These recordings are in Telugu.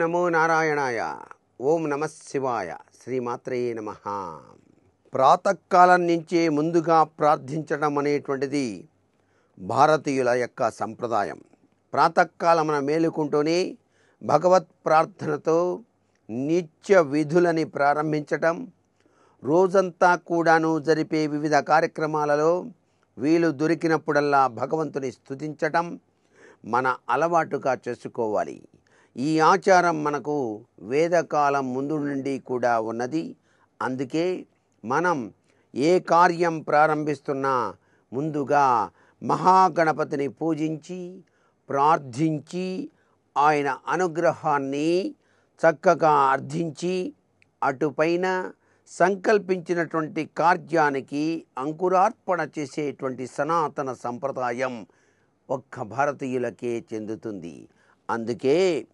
నమో నారాయణాయ. ఓం నమ శివాయ. శ్రీమాత్రే నమ. ప్రాతకాలం నుంచే ముందుగా ప్రార్థించడం అనేటువంటిది భారతీయుల యొక్క సంప్రదాయం. ప్రాతకాలమున మేలుకుంటూనే భగవత్ ప్రార్థనతో నిత్య విధులని ప్రారంభించటం రోజంతా కూడాను జరిపే వివిధ కార్యక్రమాలలో వీలు దొరికినప్పుడల్లా భగవంతుని స్థుతించటం మన అలవాటుగా చేసుకోవాలి. ఈ ఆచారం మనకు వేదకాలం ముందు నుండి కూడా ఉన్నది. అందుకే మనం ఏ కార్యం ప్రారంభిస్తున్నా ముందుగా మహాగణపతిని పూజించి ప్రార్థించి ఆయన అనుగ్రహాన్ని చక్కగా అర్థించి అటుపైన సంకల్పించినటువంటి కార్యానికి అంకురార్పణ చేసేటువంటి సనాతన సంప్రదాయం ఒక్క భారతీయులకే చెందుతుంది. అందుకే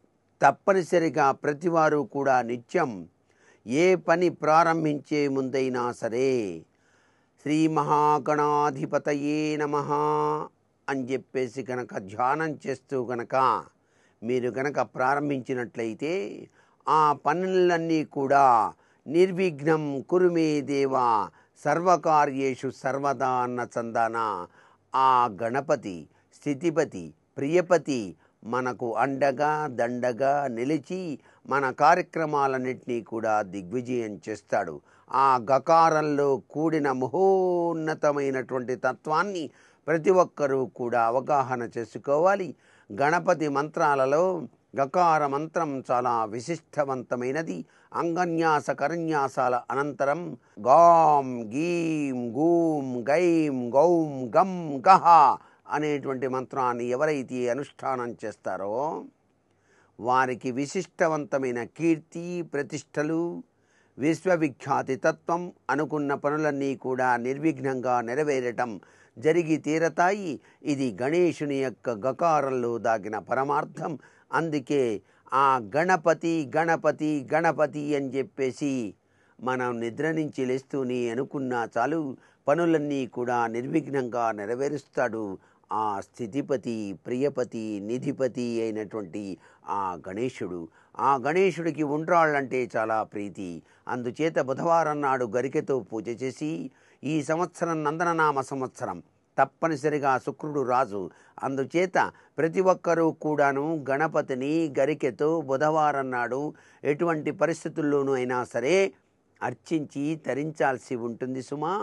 తప్పనిసరిగా ప్రతివారు కూడా నిత్యం ఏ పని ప్రారంభించే ముందైనా సరే శ్రీ మహాగణాధిపతయే నమ అని చెప్పేసి కనుక ధ్యానం చేస్తూ గనక మీరు గనక ప్రారంభించినట్లయితే ఆ పనులన్నీ కూడా నిర్విఘ్నం కురుమే దేవా సర్వకార్యేషు సర్వదా అన్న చందాన ఆ గణపతి స్థితిపతి ప్రియపతి మనకు అండగా దండగా నిలిచి మన కార్యక్రమాలన్నింటినీ కూడా దిగ్విజయం చేస్తాడు. ఆ గకారంలో కూడిన మహోన్నతమైనటువంటి తత్వాన్ని ప్రతి ఒక్కరూ కూడా అవగాహన చేసుకోవాలి. గణపతి మంత్రాలలో గకార మంత్రం చాలా విశిష్టవంతమైనది. అంగన్యాస కరన్యాసాల అనంతరం గాం గీం గూం గైం గౌం గం గహ అనేటువంటి మంత్రాన్ని ఎవరైతే అనుష్ఠానం చేస్తారో వారికి విశిష్టవంతమైన కీర్తి ప్రతిష్టలు విశ్వవిఖ్యాతి తత్వం అనుకున్న పనులన్నీ కూడా నిర్విఘ్నంగా నెరవేరటం జరిగి తీరతాయి. ఇది గణేశుని యొక్క గకారంలో దాగిన పరమార్థం. అందుకే ఆ గణపతి గణపతి గణపతి అని చెప్పేసి మనం నిద్ర నుంచి లేస్తూనే అనుకున్నా చాలు పనులన్నీ కూడా నిర్విఘ్నంగా నెరవేరుస్తాడు. ఆ స్థితిపతి ప్రియపతి నిధిపతి అయినటువంటి ఆ గణేశుడు. ఆ గణేశుడికి ఉండ్రాళ్ళంటే చాలా ప్రీతి. అందుచేత బుధవారం నాడు గరికెతో పూజ చేసి ఈ సంవత్సరం నందననామ సంవత్సరం. తప్పనిసరిగా శుక్రుడు రాజు. అందుచేత ప్రతి ఒక్కరూ కూడాను గణపతిని గరికెతో బుధవారం నాడు ఎటువంటి పరిస్థితుల్లోనూ అయినా సరే అర్చించి తరించాల్సి ఉంటుంది సుమా.